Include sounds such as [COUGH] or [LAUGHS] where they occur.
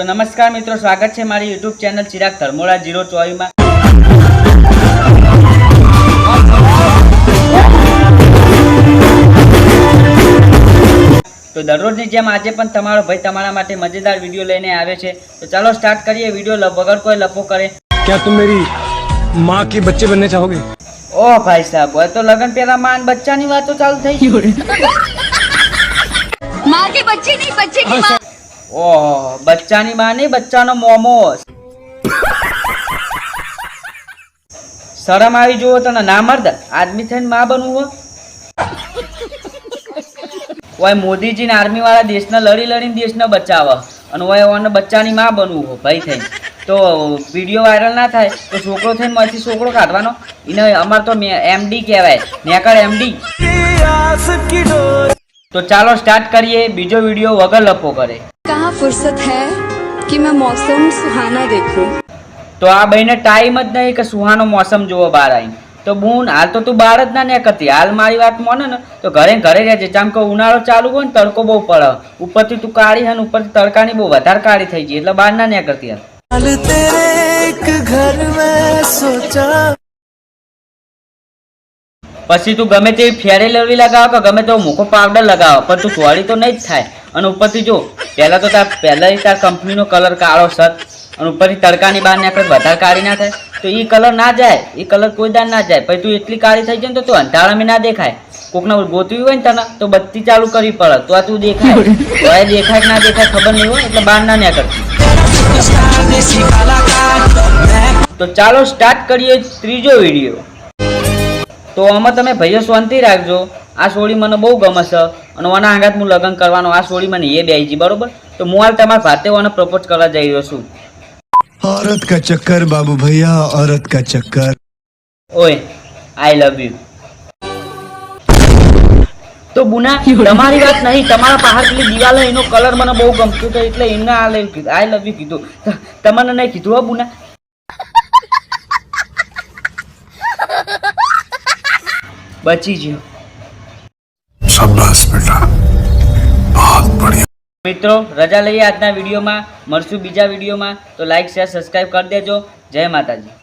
તો નમસ્કાર મિત્રો સ્વાગત છે મારી YouTube channel Chirag Dharmola zero ચોવીમાં. તો દરરોજની જેમ આજે પણ તમારો ભાઈ તમારા માટે મજેદાર વીડિયો લઈને આવે છે. તો ચાલો સ્ટાર્ટ કરીએ. વીડિયો વગર કોઈ લપો કરે. ક્યાં તું મેરી માં કે બચ્ચે બનને ચાહોગે ઓહ ભાઈ સાહેબ હવે તો લગન પહેલા માં બચ્ચાની વાતો ચાલુ થઈ ગઈ. [LAUGHS] માં કે બચ્ચે નહીં બચ્ચે કી માં ઓહો બચ્ચાની માં નહીં, બચ્ચાનો મોમોસ શરમ આવી જુઓ તને. ના મર્દ, આદમી થઈને માં બનવું હો. ઓય મોદીજી ને આર્મી વાળા દેશને લડી લડીને દેશને બચાવે. અને ઓય ઓને બચ્ચાની માં બનવું હો ભાઈ થઈને. તો વીડિયો વાયરલ ના થાય, તો છોકરો થઈને માંથી છોકરો કાઢવાનો. એને અમાર તો એમડી કહેવાય. નેકર એમડી તો ચાલો સ્ટાર્ટ કરીએ. બીજો વીડિયો વગર લપો કરે. कहाँ फुर्सत है कि मैं मौसम सुहाना देखूं તો આ ભાઈને ટાઈમ જ નહીં કે સુહાનો મોસમ જોવો બહાર આવીને તો બુન હાલ તો તું બહાર જ ના નીકળતી હાલ મારી વાત માને ને તો ઘરે ને ઘરે રહેજે જેમ કે ઉનાળો ચાલુ હોય ને તડકો બહુ પડે ઉપરથી તું કાળી હે ને ઉપરથી તડકાની બહુ વધારે કાળી થઈ ગઈ એટલે બહાર ના નીકળતી હાલ हाल तेरे एक घर में सोचा પછી તું ગમે તેવી ફેરે લવલી લગાવ કે ગમે તેવો મૂકો પાવડર લગાવ પણ તું ધોળી તો નહીં જ થાય અને ઉપરથી જો, પહેલાં તો તાર પહેલાં તાર કંપનીનો કલર કાળો સત, અને ઉપરથી તડકાની બહાર નીકળે વધારે કાળી ના થાય. તો એ કલર ના જાય એ કલર કોઈ દાન ના જાય. પછી તું એટલી કાળી થઈ જાય ને તો તું અંધારામાં ના દેખાય. કોકને ગોતવી હોય ને તને, તો બત્તી ચાલુ કરવી પડે. તો આ તું દેખાય. તો આ દેખાય ના દેખાય ખબર નહીં હોય એટલે બહાર ના નીકળતી તો ચાલો સ્ટાર્ટ કરીએ ત્રીજો વીડિયો તો આમાં તમે ભાઈઓ શાંતિ રાખજો. આ સોળી મને બહુ ગમે છે અને ઓના આઘાત હું લગ્ન કરવાનો આ સોળી મને એ બેસી બરોબર તો હું હાલ તમારા ભાતે ઓને પ્રપોઝ કરવા જઈ રહ્યો છું औरत का चक्कर बाबू भैया औरत का चक्कर ઓય આઈ લવ યુ તો બુના તમારી વાત નહીં તમારા પહાડ પેલી દિવાલ હે, એનો કલર મને બહુ ગમતો હતો એટલે એને આ લઈ કીધું આઈ લવ યુ કીધું ત- તમને નહીં કીધું હો બુના બચી ગયો બસ બેટા બહુત બઢિયા. મિત્રો, રજા લઈએ આજના વિડીયોમાં. મળશું બીજા વિડીયોમાં. તો લાઈક શેર સબસ્ક્રાઇબ કરી દેજો. જય માતાજી.